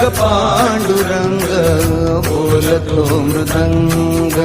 पांडुरंग पांडुरंग बोलतो मृदंग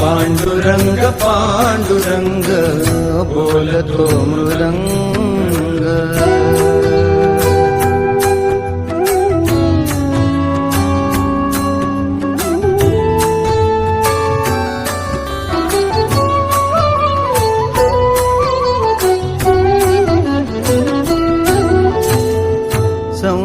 पांडुरंग पांडुरंग बोलतो मृदंग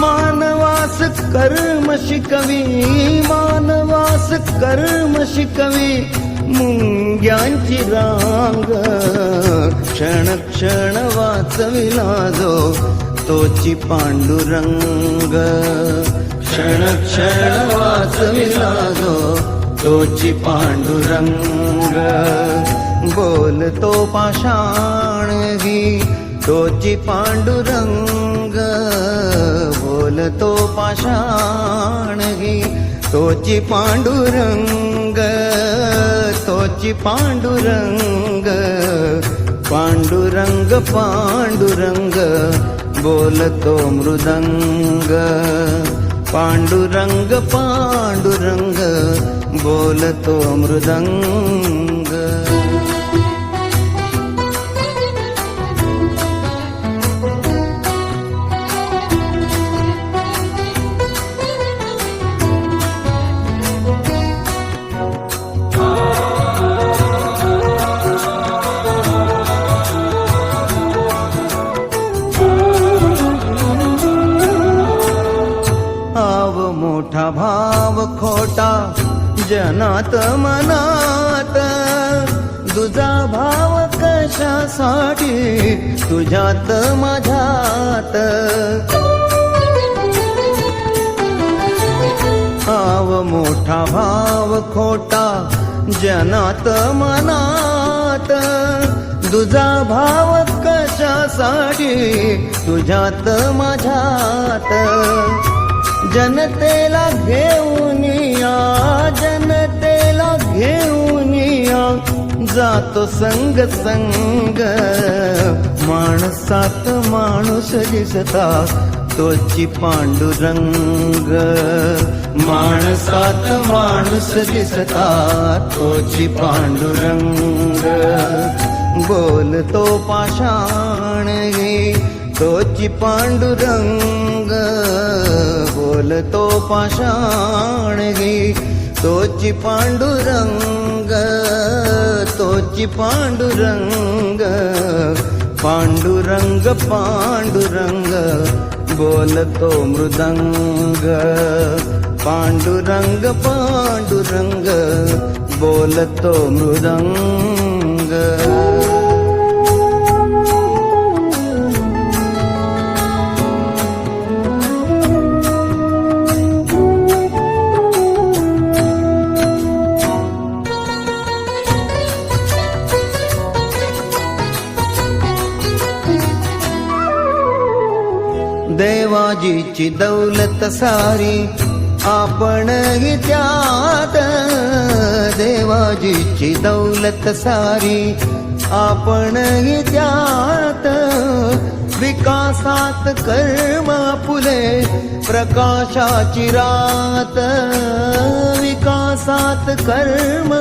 मानवास कर्म शिकवी मानवास कर्म शिकवी मुंग्यांची रांग. क्षण क्षण वाचविला जो तोची पांडुरंग. क्षण क्षण वाचविला जो तोची पांडुरंग. बोलतो पाषाण घी तोची पांडुरंग. बोलतो पाषाण घी तोची पांडुरंग तोची पांडुरंग पांडुरंग पांडुरंग बोलतो मृदंग पांडुरंग पांडुरंग बोलतो मृदंग मोठा भाव खोटा जनात मनात. तुझा भाव कशासाठी? तुझ्यात माझ्यात. आव मोठा भाव खोटा जनात मनात. तुझा भाव कशासाठी? तुझ्यात माझ्यात. जनतेला घेऊन या जनतेला घेऊन या. जातो संग संग माणसात माणूस दिसता तोची पांडुरंग. माणसात माणूस दिसता तोची पांडुरंग. बोलतो पाषाण तोची पांडुरंग बोलतो पाषाणगी घे तोची पांडुरंग तोची पांडुरंग पांडुरंग पांडुरंग बोलतो मृदंग. पांडुरंग पांडुरंग बोलतो मृदंग. माझीची दौलत सारी आपण त्यात. देवाजीची दौलत सारी आपण त्यात. विकासात कर्म फुले प्रकाशाची रात. विकासात कर्म